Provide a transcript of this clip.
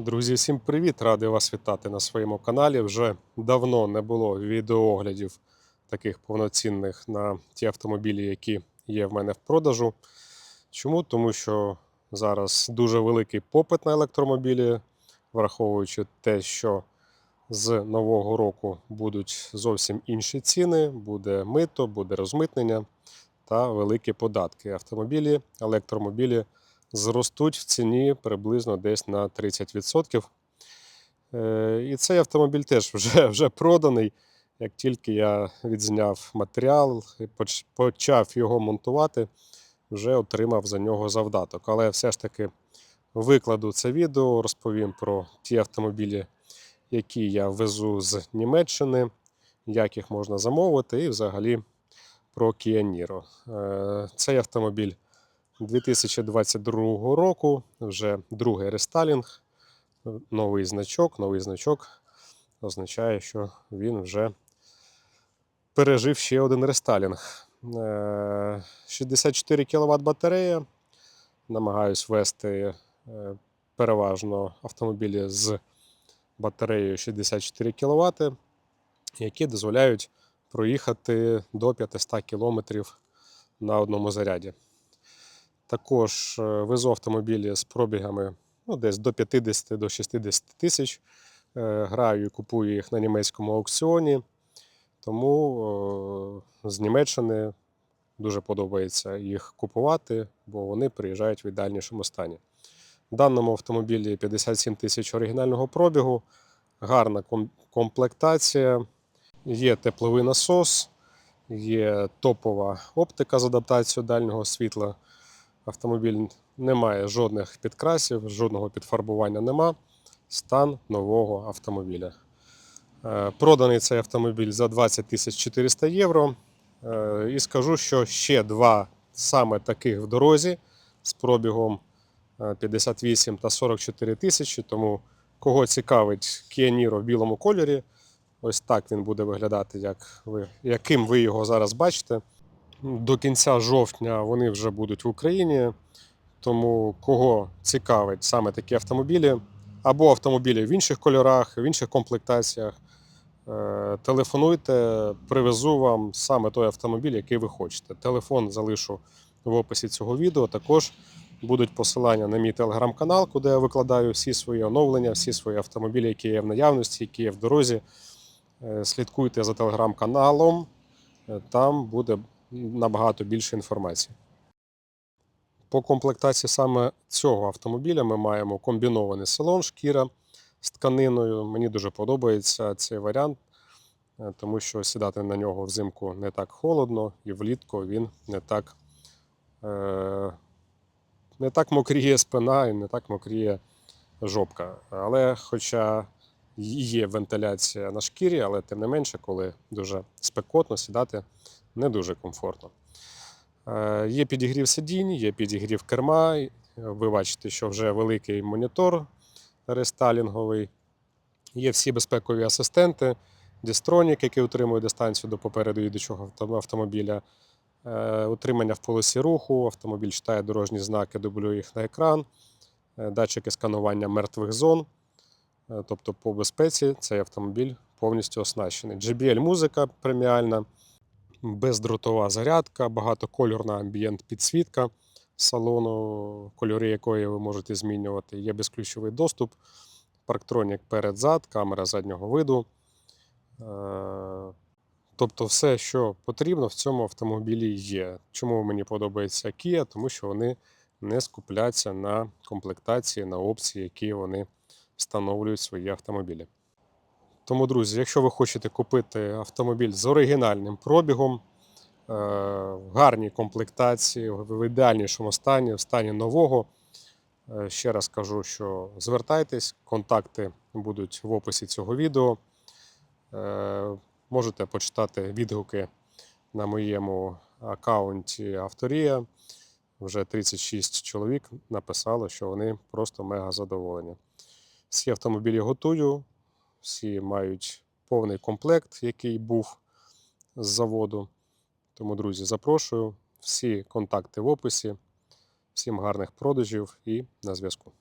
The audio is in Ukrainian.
Друзі, всім привіт! Радий вас вітати на своєму каналі. Вже давно не було відеооглядів таких повноцінних на ті автомобілі, які є в мене в продажу. Чому? Тому що зараз дуже великий попит на електромобілі, враховуючи те, що з нового року будуть зовсім інші ціни, буде мито, буде розмитнення та великі податки. Автомобілі, електромобілі зростуть в ціні приблизно десь на 30%. Е, І цей автомобіль теж вже, вже проданий. Як тільки я відзняв матеріал і почав його монтувати, вже отримав за нього завдаток. Але все ж таки викладу це відео, розповім про ті автомобілі, які я везу з Німеччини, як їх можна замовити, і взагалі про Niro. Е, Цей автомобіль 2022 року, вже другий рестайлінг, новий значок. Новий значок означає, що він вже пережив ще один рестайлінг. Е, 64 кВт батарея. Намагаюсь вести е, переважно автомобілі з батареєю 64 кВт, які дозволяють проїхати до 500 км на одному заряді. Також е, везу автомобілі з пробігами ну, десь до 50 до 60 тисяч. Е, Граю і купую їх на німецькому аукціоні. Тому з Німеччини дуже подобається їх купувати, бо вони приїжджають в ідеальнішому стані. В даному автомобілі 57 тисяч оригінального пробігу, гарна комплектація, є тепловий насос, є топова оптика з адаптацією дальнього світла. Автомобіль не має жодних підкрасів, жодного підфарбування нема. Стан нового автомобіля. Е, Проданий цей автомобіль за 20 тисяч 400 євро. Е, І скажу, що ще два саме таких в дорозі з пробігом е, 58 та 44 тисячі. Тому кого цікавить Kia Niro в білому кольорі, ось так він буде виглядати, як ви, яким ви його зараз бачите. До кінця жовтня вони вже будуть в Україні. Тому кого цікавить саме такі автомобілі, або автомобілі в інших кольорах, в інших комплектаціях, е, телефонуйте, привезу вам саме той автомобіль, який ви хочете. Телефон залишу в описі цього відео. Також будуть посилання на мій телеграм-канал, куди я викладаю всі свої оновлення, всі свої автомобілі, які є в наявності, які є в дорозі. Е, Слідкуйте за телеграм-каналом, Е, там буде набагато більше інформації. По комплектації саме цього автомобіля ми маємо комбінований салон, шкіра з тканиною. Мені дуже подобається цей варіант, е, тому що сідати на нього взимку не так холодно, і влітку він не так, е, не так мокріє спина і не так мокріє жопка. Але хоча є вентиляція на шкірі, але тим не менше, коли дуже спекотно сідати не дуже комфортно. Е, Є підігрів сидінь, є підігрів керма. Ви бачите, що вже великий монітор рестайлінговий. Є всі безпекові асистенти, дістронік, який утримує дистанцію до попереду їдучого автомобіля, е, утримання в полосі руху, автомобіль читає дорожні знаки, дублює їх на екран, е, датчики сканування мертвих зон. Е, Тобто по безпеці цей автомобіль повністю оснащений. JBL музика преміальна, бездротова зарядка, багатокольорна амбієнт підсвітка салону, кольори якої ви можете змінювати. Є безключовий доступ, парктронік перед-зад, камера заднього виду. Е, Тобто все, що потрібно в цьому автомобілі є. Чому мені подобається Kia? Тому що вони не скупляться на комплектації, на опції, які вони встановлюють свої автомобілі. Тому, друзі, якщо ви хочете купити автомобіль з оригінальним пробігом, е, в гарній комплектації, в ідеальнішому стані, в стані нового, е, ще раз кажу, що звертайтесь, контакти будуть в описі цього відео. Е, Можете почитати відгуки на моєму аккаунті Авторія. Вже 36 чоловік написало, що вони просто мега задоволені. Всі автомобілі готую, всі мають повний комплект, який був з заводу. Тому, друзі, запрошую. Всі контакти в описі. Всім гарних продажів і на зв'язку.